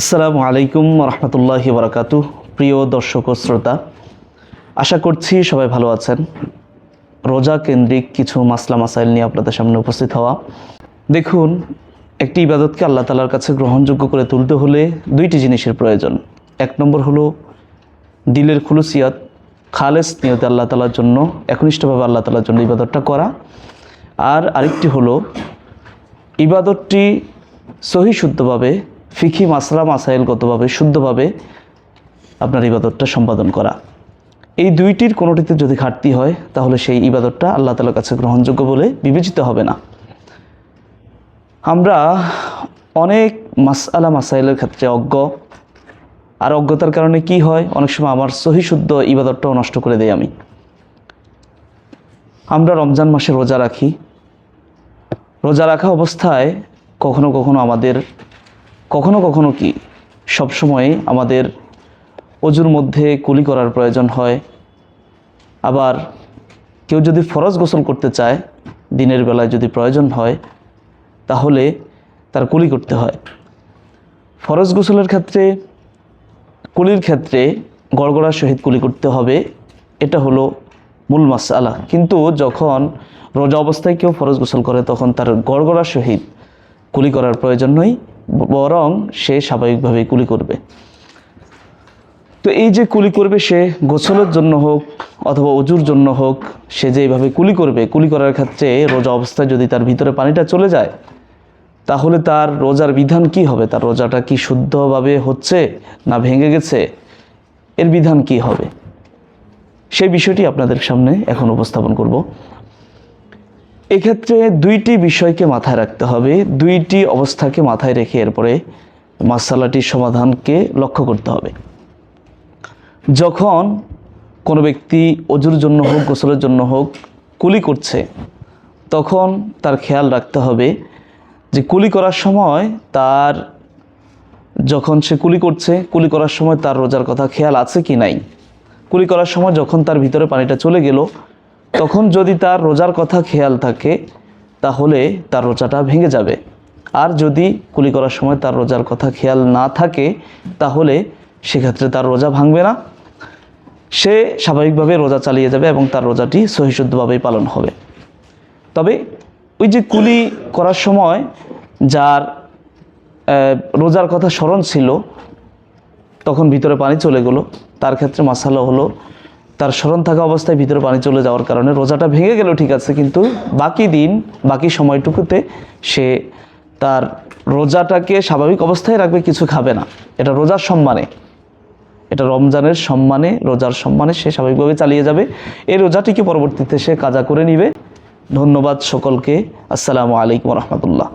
আসসালামু আলাইকুম রহমতুল্লাহি বরাকাতু প্রিয় দর্শক ও শ্রোতা, আশা করছি সবাই ভালো আছেন। রোজা কেন্দ্রিক কিছু মাসলা মাসাইল নিয়ে আপনাদের সামনে উপস্থিত হওয়া। দেখুন, একটি ইবাদতকে আল্লাহ তালার কাছে গ্রহণযোগ্য করে তুলতে হলে দুইটি জিনিসের প্রয়োজন। এক নম্বর হলো দিলের খুলুসিয়াত, খালেস নিয়তে আল্লাহ তালার জন্য, একনিষ্ঠভাবে আল্লাহ তালার জন্য ইবাদতটা করা। আর আরেকটি হলো, ইবাদতটি সহি শুদ্ধভাবে ফিখি মাসলা মাসাইলগতভাবে শুদ্ধভাবে আপনার ইবাদতটা সম্পাদন করা। এই দুইটির কোনোটিতে যদি ঘাটতি হয়, তাহলে সেই ইবাদতটা আল্লাহ তালার কাছে গ্রহণযোগ্য বলে বিবেচিত হবে না। আমরা অনেক মাসআলা, মাসাইলের ক্ষেত্রে অজ্ঞ। আর অজ্ঞতার কারণে কি হয়? অনেক সময় আমার সহি শুদ্ধ ইবাদতটাও নষ্ট করে দেই আমি। আমরা রমজান মাসে রোজা রাখি। রোজা রাখা অবস্থায় কখনো কখনো আমাদের কখনো কখনো কি সবসময় আমাদের অজুর মধ্যে কুলি করার প্রয়োজন হয়। আবার কেউ যদি ফরজ গোসল করতে চায়, দিনের বেলায় যদি প্রয়োজন হয়, তাহলে তার কুলি করতে হয়। ফরজ গোসলের ক্ষেত্রে, কুলির ক্ষেত্রে গড়গড়ার সহিত কুলি করতে হবে, এটা হলো মূল মাসালা কিন্তু যখন রোজা অবস্থায় কেউ ফরজ গোসল করে, তখন তার গড়গড়ার সহিত কুলি করার প্রয়োজন নয় বরং সে স্বাভাবিকভাবে কুলি করবে। তো এই যে কুলি করবে সে গোসলের জন্য হোক অথবা অজুর জন্য হোক, সে যে এইভাবে কুলি করবে, কুলি করার ক্ষেত্রে রোজা অবস্থায় যদি তার ভিতরে পানিটা চলে যায়, তাহলে তার রোজার বিধান কি হবে? তার রোজাটা কি শুদ্ধভাবে হচ্ছে না ভেঙে গেছে? এর বিধান কি হবে? সেই বিষয়টি আপনাদের সামনে এখন উপস্থাপন করব। এক্ষেত্রে দুইটি বিষয়কে মাথায় রাখতে হবে, দুইটি অবস্থাকে মাথায় রেখে এরপরে মাসালাটির সমাধানকে লক্ষ্য করতে হবে। যখন কোনো ব্যক্তি অজুর জন্য হোক, গোসলের জন্য হোক, কুলি করছে, তখন তার খেয়াল রাখতে হবে যে কুলি করার সময় তার যখন সে কুলি করছে, কুলি করার সময় তার রোজার কথা খেয়াল আছে কি নাই? কুলি করার সময় যখন তার ভিতরে পানিটা চলে গেল তখন যদি তার রোজার কথা খেয়াল থাকে, তাহলে তার রোজাটা ভেঙে যাবে। আর যদি কুলি করার সময় তার রোজার কথা খেয়াল না থাকে, তাহলে সেক্ষেত্রে তার রোজা ভাঙবে না। সে স্বাভাবিকভাবে রোজা চালিয়ে যাবে এবং তার রোজাটি সহিশুদ্ধভাবেই পালন হবে। তবে ওই যে কুলি করার সময় যার রোজার কথা স্মরণ ছিল, তখন ভিতরে পানি চলে গেলো। তার ক্ষেত্রে মাসালা হলো তার স্মরণ থাকা অবস্থায় ভিতরে পানি চলে যাওয়ার কারণে রোজাটা ভেঙে গেল ঠিক আছে, কিন্তু বাকি দিন, বাকি সময়টুকুতে সে তার রোজাটাকে স্বাভাবিক অবস্থায় রাখবে, কিছু খাবে না। এটা রোজার সম্মানে। এটা রমজানের সম্মানে, রোজার সম্মানে সে স্বাভাবিকভাবে চালিয়ে যাবে। এই রোজাটিকে পরবর্তীতে সে কাজা করে নিবে। ধন্যবাদ সকলকে। আসসালামু আলাইকুম রহমতুল্লাহ।